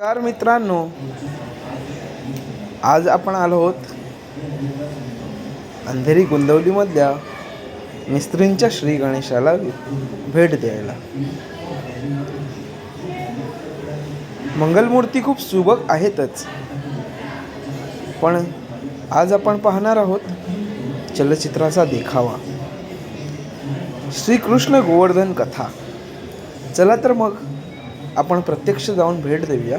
नमस्कार मित्रांनो आज आपण आलो आहोत अंधेरी गुंदवलीमधल्या मिस्त्रींच्या श्री गणेशाला भेट द्यायला. मंगलमूर्ती खूप सुबक आहेतच पण आज आपण पाहणार आहोत चलचित्राचा देखावा. श्रीकृष्ण गोवर्धन कथा. चला तर मग आपण प्रत्यक्ष जाऊन भेट देऊया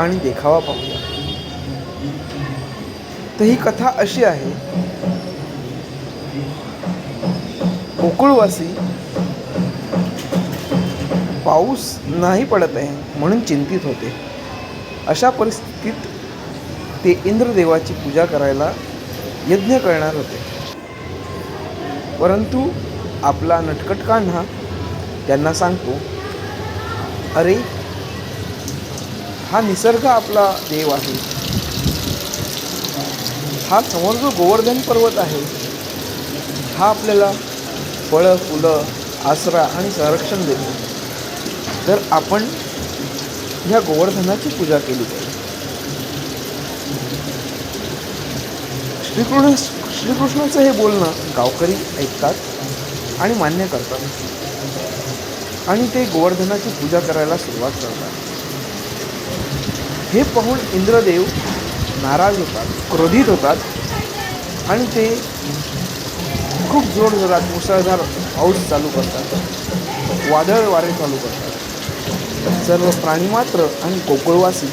आणि देखावा पाहूया. तर ही कथा अशी आहे. गोकुळवासी पाऊस नाही पडत आहे म्हणून चिंतित होते. अशा परिस्थितीत ते इंद्रदेवाची पूजा करायला यज्ञ करणार होते. परंतु आपला नटकट कान्हा त्यांना सांगतो अरे हा निसर्ग आपला देव आहे. हा समोर जो गोवर्धन पर्वत आहे हा आपल्याला फळं फुलं आसरा आणि संरक्षण देतो. तर आपण ह्या गोवर्धनाची पूजा केली पाहिजे. श्रीकृष्ण श्रीकृष्णाचं हे बोलणं गावकरी ऐकतात आणि मान्य करतात. आणि ते गोवर्धनाची पूजा करायला सुरुवात करतात. हे पाहून इंद्रदेव नाराज होतात क्रोधित होतात आणि ते खूप जोरजोरात मुसळधार पाऊस चालू करतात. वादळ वारे चालू करतात. सर्व प्राणीमात्र आणि कोकळवासी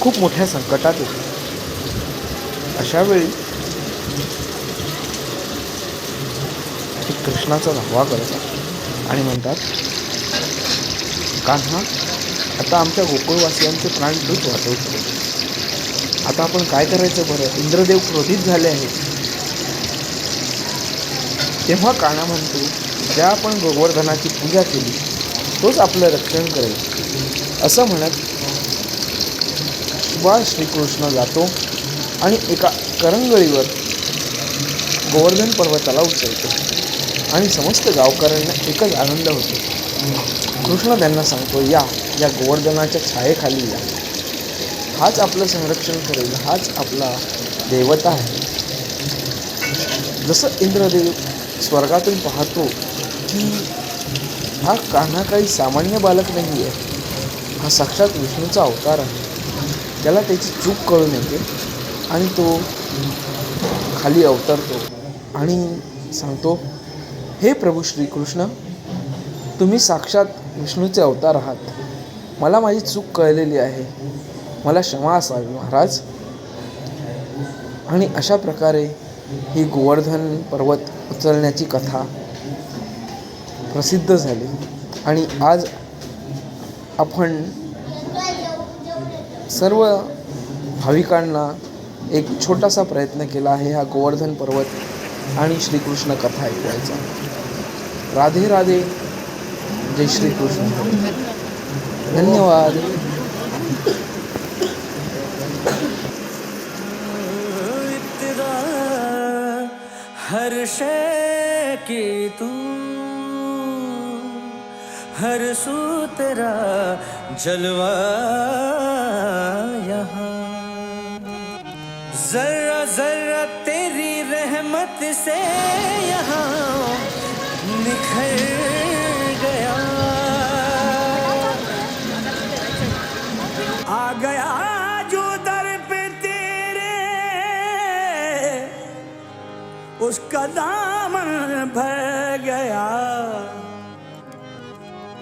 खूप मोठ्या संकटात येते अशावेळी वेळी ते कृष्णाचा धावा करतात आणि म्हणतात कान्हा आता आमच्या गोकुळवासियांचे प्राण तूच वाचवतो आता आपण काय करायचं बरं? इंद्रदेव क्रोधित झाले आहेत. तेव्हा काना म्हणतो ज्या आपण गोवर्धनाची पूजा केली तोच आपलं रक्षण करेल. असं म्हणत सुभाष श्रीकृष्ण जातो आणि एका करंगळीवर गोवर्धन पर्वताला उचलतो आणि समस्त गावकऱ्यांना एकच आनंद होतो. कृष्ण त्यांना सांगतो या या गोवर्धनाच्या छायेखाली या. हाच आपलं संरक्षण करेल हाच आपला देवता आहे. जसं इंद्रदेव स्वर्गातून पाहतो की हा कान्हा काही सामान्य बालक नाही आहे हा साक्षात विष्णूचा अवतार आहे. त्याला त्याची चूक कळून येते आणि तो खाली अवतरतो आणि सांगतो हे प्रभू श्रीकृष्ण तुम्ही साक्षात विष्णूचे अवतार आहात. मला माझी चूक कळलेली आहे. मला क्षमा असावी महाराज. आणि अशा प्रकारे ही गोवर्धन पर्वत उचलण्याची कथा प्रसिद्ध झाली. आणि आज आपण सर्व भाविकांना एक छोटासा प्रयत्न केला आहे. हा गोवर्धन पर्वत आणि श्रीकृष्ण कथा ऐकवायचा राधे राधे जय श्रीकृष्ण. धन्यवाद. इब्तदा हर की तू हर सू तेरा जलवा यहाँ. जरा से यहाँ निखर गया। आ गया जो तेरे, उसका दामन भर गया।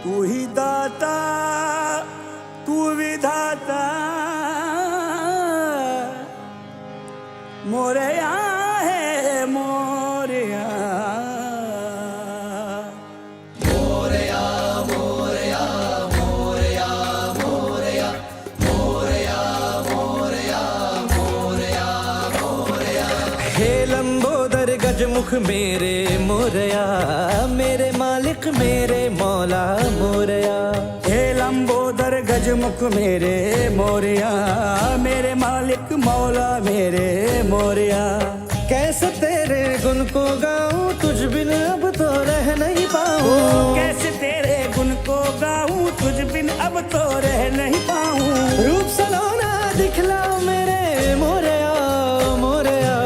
तू ही दाता है मोरया। हे लंबोदर गजमुख मेरे मोरया मेरे मालिक मेरे मौला मोरया। हे लंबोदर गजमुख मेरे मोरया मेरे मालिक मौला मेरे मोरया। कैसे तेरे गुण को गाऊं? तुझ बिन अब तो रह नहीं पाऊं। कैसे तेरे गुण को अब तो रह नहीं पाऊं। रूप सलोना दिखला मेरे मोरया मोरया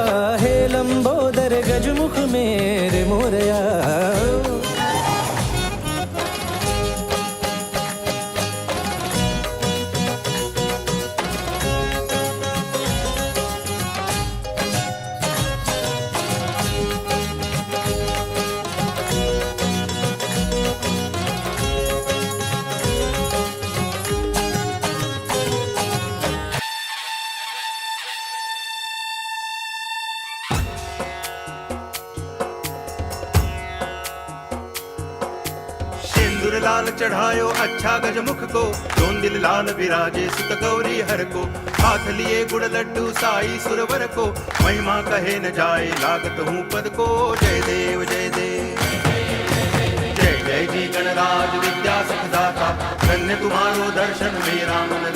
हे लंबोदर गजमुख मेरे मोरया। लाल चढ़ायो अच्छा गजमुख को जोन दिल लाल विराजे सुत गौरी हर को। हाथ लिए गुड़ लड्डू साई सुरवर को महिमा कहे न जाए लागत हूँ पद को। जय देव जय देव। जय जय जी गणराज विद्या सखदाता धन्य तुम्हारो दर्शन मेरा मन